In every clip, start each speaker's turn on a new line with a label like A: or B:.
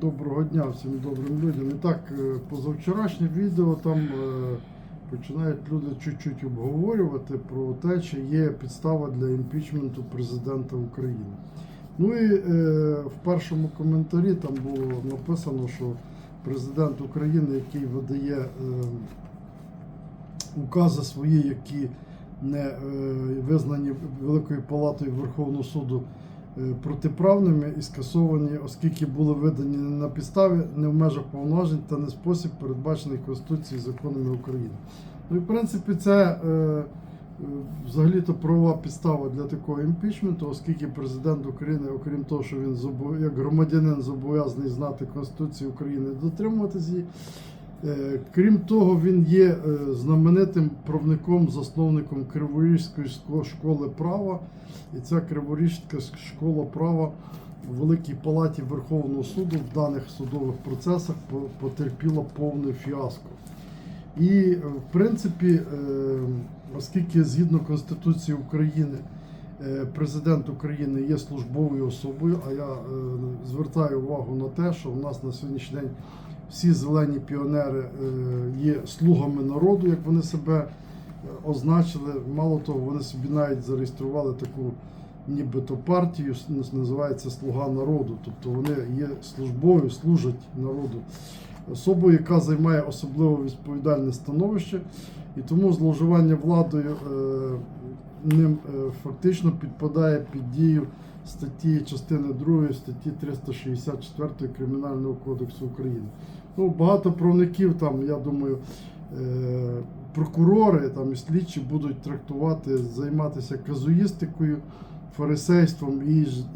A: Доброго дня всім добрим людям. І так, е, позавчорашнє відео там е, починають люди чуть-чуть обговорювати про те, чи є підстава для імпічменту президента України. Ну і е, в першому коментарі там було написано, що президент України, який видає укази свої, які не визнані Великою Палатою Верховного суду протиправними і скасовані, оскільки були видані не на підставі, не в межах повноважень та не спосіб, передбачений Конституцією законами України. Ну і в принципі це е, е, взагалі-то правова підстава для такого імпічменту, оскільки президент України, окрім того, що він як громадянин зобов'язаний знати Конституцію України, дотримуватись її. Е, Крім того, він є е, знаменитим правником, засновником Криворізької школи права. І ця Криворізька школа права у Великій Палаті Верховного суду в даних судових процесах потерпіла повне фіаско. І, е, в принципі, оскільки згідно Конституції України президент України є службовою особою, а я звертаю увагу на те, що у нас на сьогоднішній день всі зелені піонери е, є слугами народу, як вони себе е, означили. Мало того, вони собі навіть зареєстрували таку нібито партію, називається Слуга народу. Тобто вони є службою, служать народу. Особою, яка займає особливо відповідальне становище, і тому зловживання владою е, ним фактично підпадає під дію статті частини 2 статті 364 Кримінального кодексу України. Ну, багато правників там, я думаю, е, прокурори там і слідчі будуть трактувати, займатися казуїстикою, фарисейством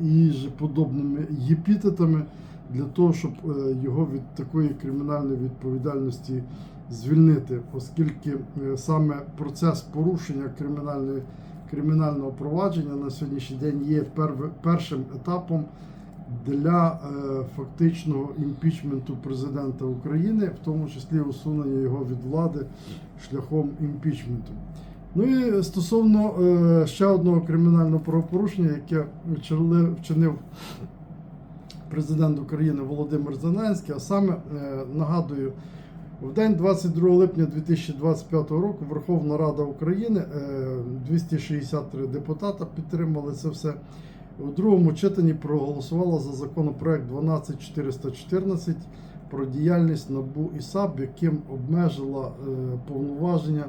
A: і, ж подобними епітетами для того, щоб е, його від такої кримінальної відповідальності звільнити, оскільки е, саме процес порушення кримінальної, кримінального провадження на сьогоднішній день є першим етапом для е, фактичного імпічменту президента України, в тому числі усунення його від влади шляхом імпічменту. Ну і стосовно е, ще одного кримінального правопорушення, яке вчинив президент України Володимир Зеленський, а саме е, нагадую. В день 22 липня 2025 року Верховна Рада України е, 263 депутата підтримали це все. У другому читанні проголосувала за законопроект 12414 про діяльність НАБУ і САП, яким обмежила е, повноваження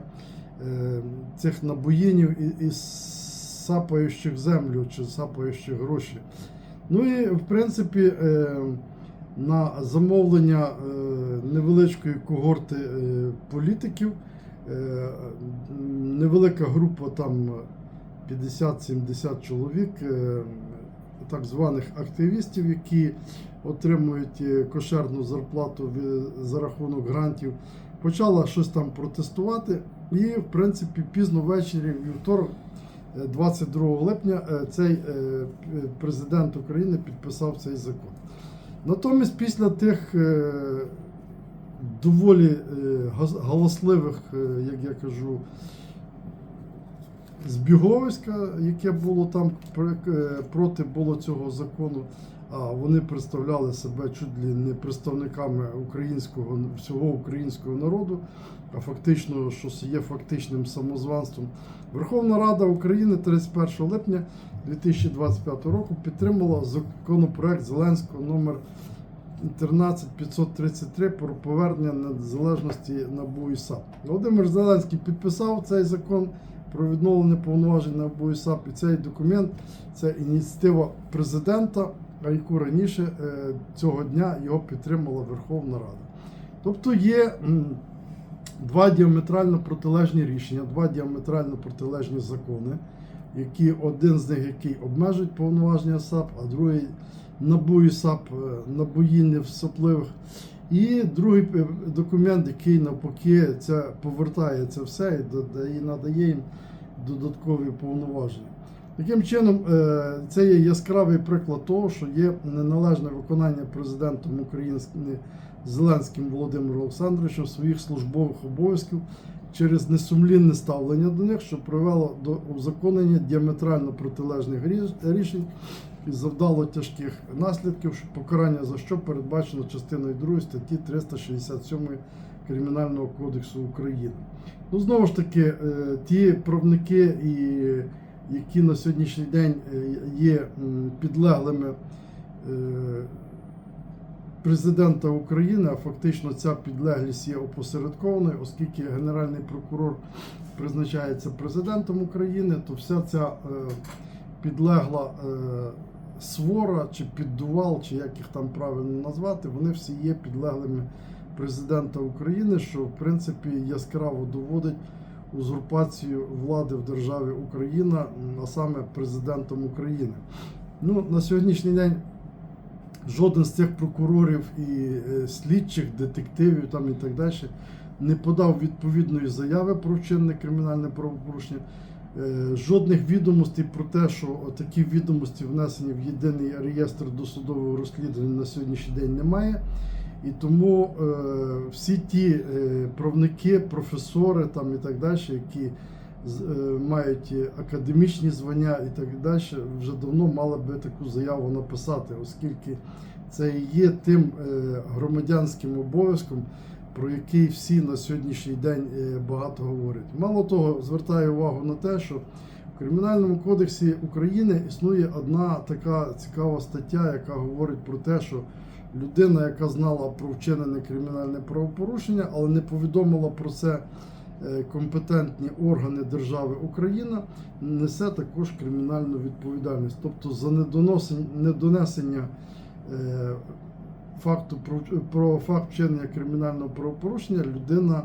A: е, цих набоїнів і, і сапаючих землю чи сапаючих гроші. Ну і в принципі. На замовлення е, невеличкої когорти е, політиків. Е, невелика група, там 50-70 чоловік, так званих активістів, які отримують кошерну зарплату за рахунок грантів, почала щось там протестувати. І, в принципі, пізно ввечері, вівторок, е, 22 липня, цей президент України підписав цей закон. Натомість після тих е, доволі е, галасливих, е, як я кажу, збіговиська, яке було там проти було цього закону, а вони представляли себе чуть ли не представниками українського всього українського народу, а фактично, що є фактичним самозванством. Верховна Рада України 31 липня 2025 року підтримала законопроект Зеленського номер 13533 про повернення незалежності НАБУ і САП. Володимир Зеленський підписав цей закон про відновлення повноважень і САП. І цей документ це ініціатива президента, яку раніше е, цього дня його підтримала Верховна Рада. Тобто є два діаметрально протилежні рішення, два діаметрально протилежні закони, які один з них який обмежують повноваження САП, а другий набу і САП е, набоїни всопливих. І другий е, документ, який навпаки це повертає це все і надає їм додаткові повноваження. Таким чином, е, це є яскравий приклад того, що є неналежне виконання президентом України Зеленським Володимиром Олександровичем своїх службових обов'язків через несумлінне ставлення до них, що привело до узаконення діаметрально протилежних рішень і завдало тяжких наслідків, покарання за що передбачено частиною 2 статті 367 Кримінального кодексу України. Ну, знову ж таки, е, ті правники, і, які на сьогоднішній день е, є підлеглими е, президента України, а фактично ця підлеглість є опосередкованою, оскільки Генеральний прокурор призначається президентом України, то вся ця е, підлегла свора чи піддувал, чи як їх там правильно назвати, вони всі є підлеглими президента України, що в принципі яскраво доводить узурпацію влади в державі Україна, а саме президентом України. Ну, на сьогоднішній день жоден з цих прокурорів і е, слідчих, детективів там і так далі не подав відповідної заяви про вчинене кримінальне правопорушення. Е, Жодних відомостей про те, що такі відомості внесені в єдиний реєстр досудового розслідування на сьогоднішній день немає. І тому е, всі ті е, правники, професори там і так далі, які е, мають академічні звання і так далі, вже давно мали би таку заяву написати, оскільки це і є тим е, громадянським обов'язком, про який всі на сьогоднішній день багато говорять. Мало того, звертаю увагу на те, що в Кримінальному кодексі України існує одна така цікава стаття, яка говорить про те, що людина, яка знала про вчинене кримінальне правопорушення, але не повідомила про це е, компетентні органи держави Україна, несе також кримінальну відповідальність. Тобто за недонесення е, факту про, факт вчинення кримінального правопорушення людина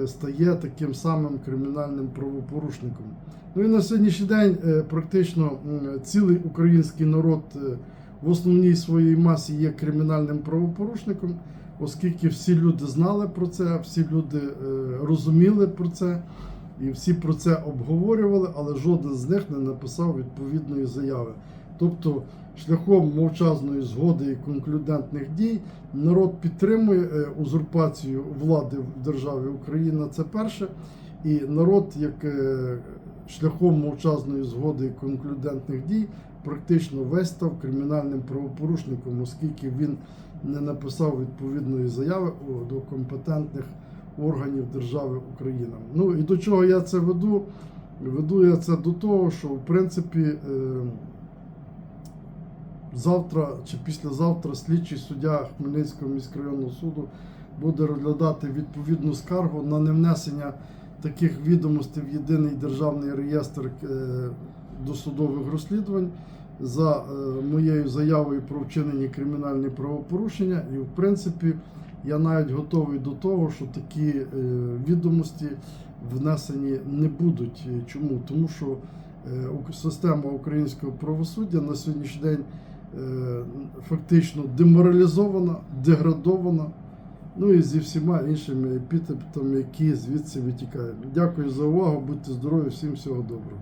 A: е, стає таким самим кримінальним правопорушником. Ну і на сьогоднішній день практично цілий український народ в основній своїй масі є кримінальним правопорушником, оскільки всі люди знали про це, всі люди е, розуміли про це. І всі про це обговорювали, але жоден з них не написав відповідної заяви. Тобто, шляхом мовчазної згоди і конклюдентних дій народ підтримує е, узурпацію влади в державі Україна. Це перше. І народ, як е, шляхом мовчазної згоди і конклюдентних дій, практично весь став кримінальним правопорушником, оскільки він не написав відповідної заяви до компетентних органів держави Україна. Ну і до чого я це веду? Веду я це до того, що в принципі е, завтра чи післязавтра слідчий суддя Хмельницького міськрайонного суду буде розглядати відповідну скаргу на невнесення таких відомостей в єдиний державний реєстр е, досудових розслідувань за е, моєю заявою про вчинені кримінальні правопорушення. І в принципі я навіть готовий до того, що такі е, відомості внесені не будуть. Е, Чому? Тому що система українського правосуддя на сьогоднішній день фактично деморалізована, деградована. Ну і зі всіма іншими епітетами, які звідси витікають. Дякую за увагу, будьте здорові, всім всього доброго.